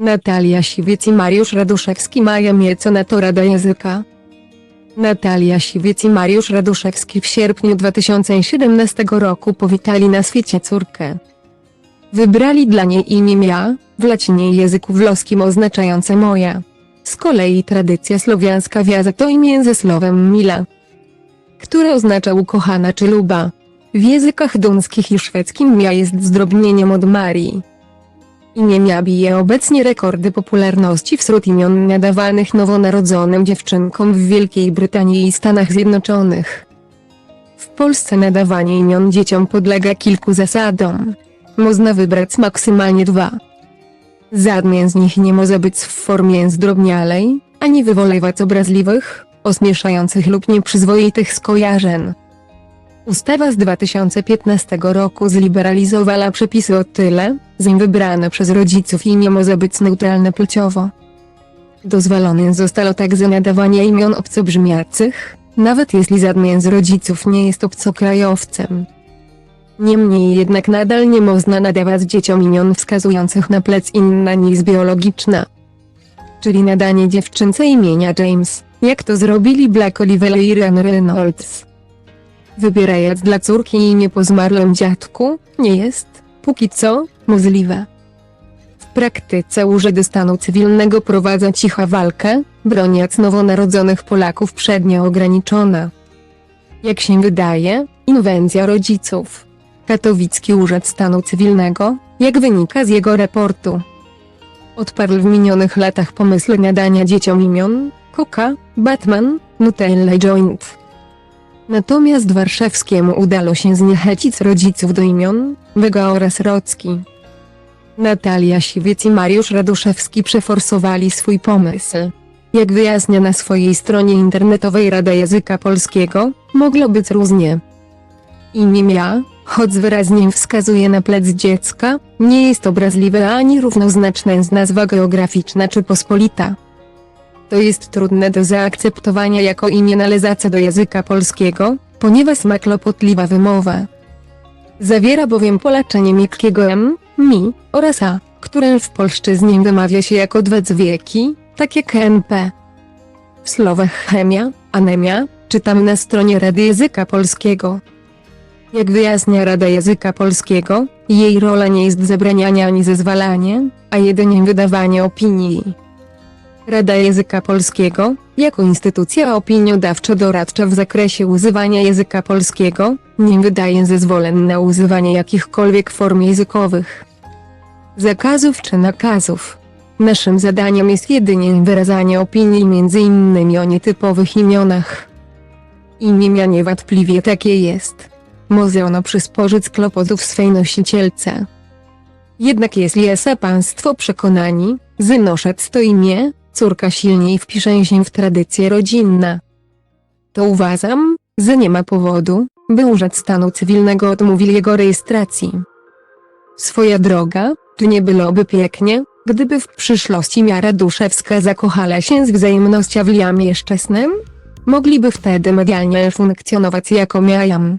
Natalia Siwiec i Mariusz Raduszewski mają nieco na to Rada Języka. Natalia Siwiec i Mariusz Raduszewski w sierpniu 2017 roku powitali na świecie córkę. Wybrali dla niej imię Mia, w łacinie języku włoskim oznaczające moja. Z kolei tradycja słowiańska wiąże to imię ze słowem Mila, które oznacza ukochana czy luba. W językach duńskich i szwedzkim Mia jest zdrobnieniem od Marii. Imię Mia bije obecnie rekordy popularności wśród imion nadawanych nowonarodzonym dziewczynkom w Wielkiej Brytanii i Stanach Zjednoczonych. W Polsce nadawanie imion dzieciom podlega kilku zasadom. Można wybrać maksymalnie dwa. Żadne z nich nie może być w formie zdrobnialej, ani wywoływać obraźliwych, ośmieszających lub nieprzyzwoitych skojarzeń. Ustawa z 2015 roku zliberalizowała przepisy o tyle, że wybrane przez rodziców imię może być neutralne płciowo. Dozwolone zostało także nadawanie imion obcobrzmiacych, nawet jeśli żaden z rodziców nie jest obcokrajowcem. Niemniej jednak nadal nie można nadawać dzieciom imion wskazujących na plec inna niż biologiczna. Czyli nadanie dziewczynce imienia James, jak to zrobili Black Oliver i Ryan Reynolds. Wybierając dla córki imię po zmarłym dziadku, nie jest, póki co, możliwe. W praktyce urzędy stanu cywilnego prowadzą cicha walkę, broniąc nowonarodzonych Polaków przed nią ograniczona. Jak się wydaje, inwencja rodziców. Katowicki Urząd Stanu Cywilnego, jak wynika z jego raportu. Odparł w minionych latach pomysły nadania dzieciom imion, Coca, Batman, Nutella i Joint. Natomiast warszawskiemu udało się zniechęcić rodziców do imion, Wega oraz Rocki. Natalia Siwiec i Mariusz Raduszewski przeforsowali swój pomysł. Jak wyjaśnia na swojej stronie internetowej Rada Języka Polskiego, mogło być różnie. Imię Mia, choć wyraźnie wskazuje na plec dziecka, nie jest obraźliwe ani równoznaczne z nazwa geograficzna czy pospolita. To jest trudne do zaakceptowania jako imię należące do języka polskiego, ponieważ ma kłopotliwa wymowa. Zawiera bowiem polaczenie miękkiego m, mi, oraz a, które w polszczyźnie wymawia się jako dwa dźwięki, tak jak np. W słowach chemia, anemia, czytamy na stronie Rady Języka Polskiego. Jak wyjaśnia Rada Języka Polskiego, jej rola nie jest zabranianie ani zezwalanie, a jedynie wydawanie opinii. Rada Języka Polskiego, jako instytucja opiniodawczo-doradcza w zakresie używania języka polskiego, nie wydaje zezwoleń na używanie jakichkolwiek form językowych, zakazów czy nakazów. Naszym zadaniem jest jedynie wyrażanie opinii innymi o nietypowych imionach. Imię niewątpliwie takie jest. Może ono przysporzyć kłopotów swej nosicielce. Jednak jeśli jest państwo przekonani, że noszec to imię, córka silniej wpisze się w tradycje rodzinne. To uważam, że nie ma powodu, by Urząd Stanu Cywilnego odmówił jego rejestracji. Swoja droga, czy nie byłoby pięknie, gdyby w przyszłości miara duszewska zakochała się z wzajemnością w liamie szczesnym? Mogliby wtedy medialnie funkcjonować jako miajam.